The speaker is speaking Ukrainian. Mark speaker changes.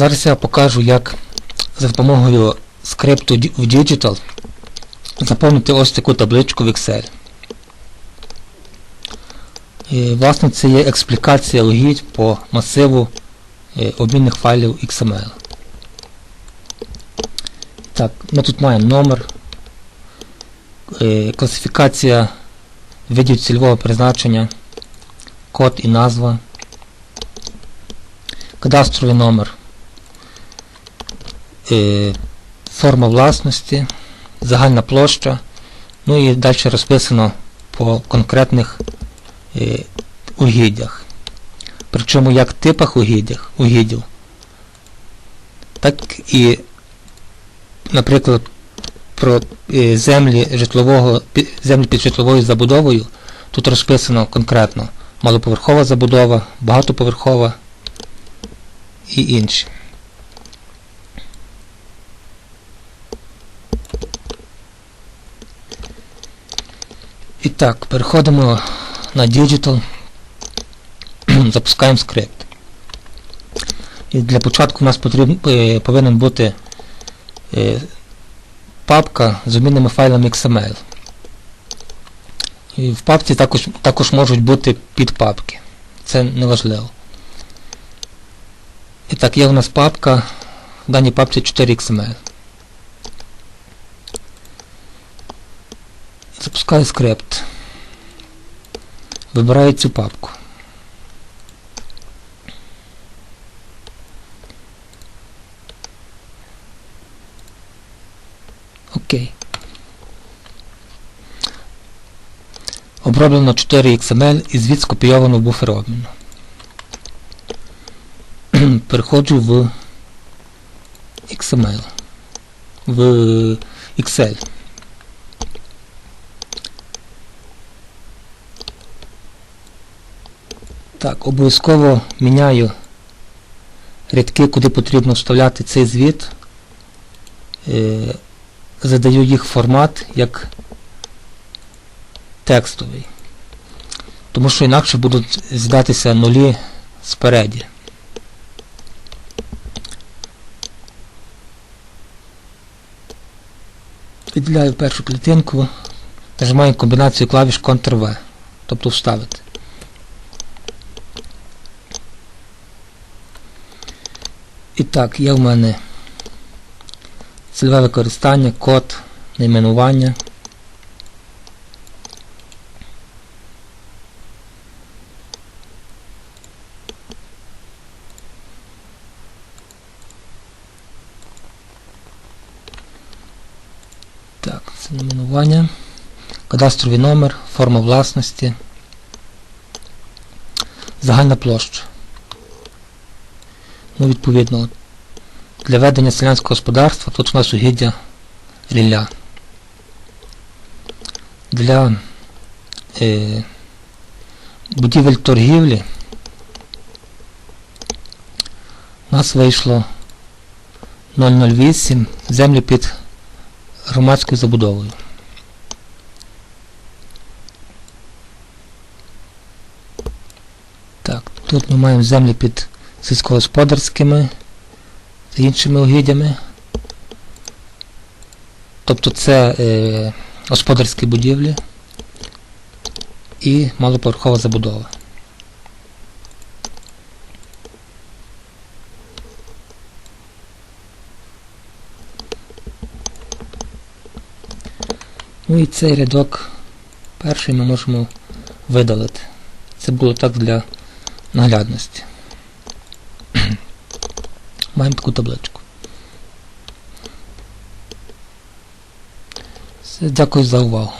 Speaker 1: Зараз я покажу, як за допомогою скрипту в Digital заповнити ось таку табличку в Excel. І, власне, це є експлікація угідь по масиву е, обмінних файлів XML. Так, ми тут маємо номер, е, класифікація видів цільового призначення, код і назва, кадастровий номер, форма власності, загальна площа, ну і далі розписано по конкретних е, угіддях. Причому як типах угіддях, угіддів, так і, наприклад, про е, землі житлового землі під житловою забудовою тут розписано конкретно малоповерхова забудова, багатоповерхова і інші. І так, переходимо на Digital, запускаємо скрипт. І для початку у нас потрібен, повинен бути е, папка з обмінними файлами XML. І в папці також, також можуть бути підпапки. Це не важливо. І так, є у нас папка, в даній папці 4XML. Запускаю скрипт. Вибираю цю папку. Окей. Оброблено 4 XML і звід скопійовано в буфер обміну. Переходжу в XML. В Excel. Так, обов'язково міняю рядки, куди потрібно вставляти цей звіт. Е, задаю їх формат як текстовий. Тому що інакше будуть здатися нулі спереді. Виділяю першу клітинку, нажимаю комбінацію клавіш Ctrl-V, тобто вставити. І так, є в мене цільове використання, код, найменування. Так, це найменування, кадастровий номер, форма власності, загальна площа. Ну, відповідно, для ведення селянського господарства тут у нас угіддя рілля. Для е, будівель торгівлі у нас вийшло 008 землі під громадською забудовою. Так, тут ми маємо землі під сільськогосподарськими та іншими угіддями. Тобто це е, господарські будівлі і малоповерхова забудова. Ну і цей рядок перший ми можемо видалити. Це було так для наглядності. Маємо таку табличку. Дякую за увагу.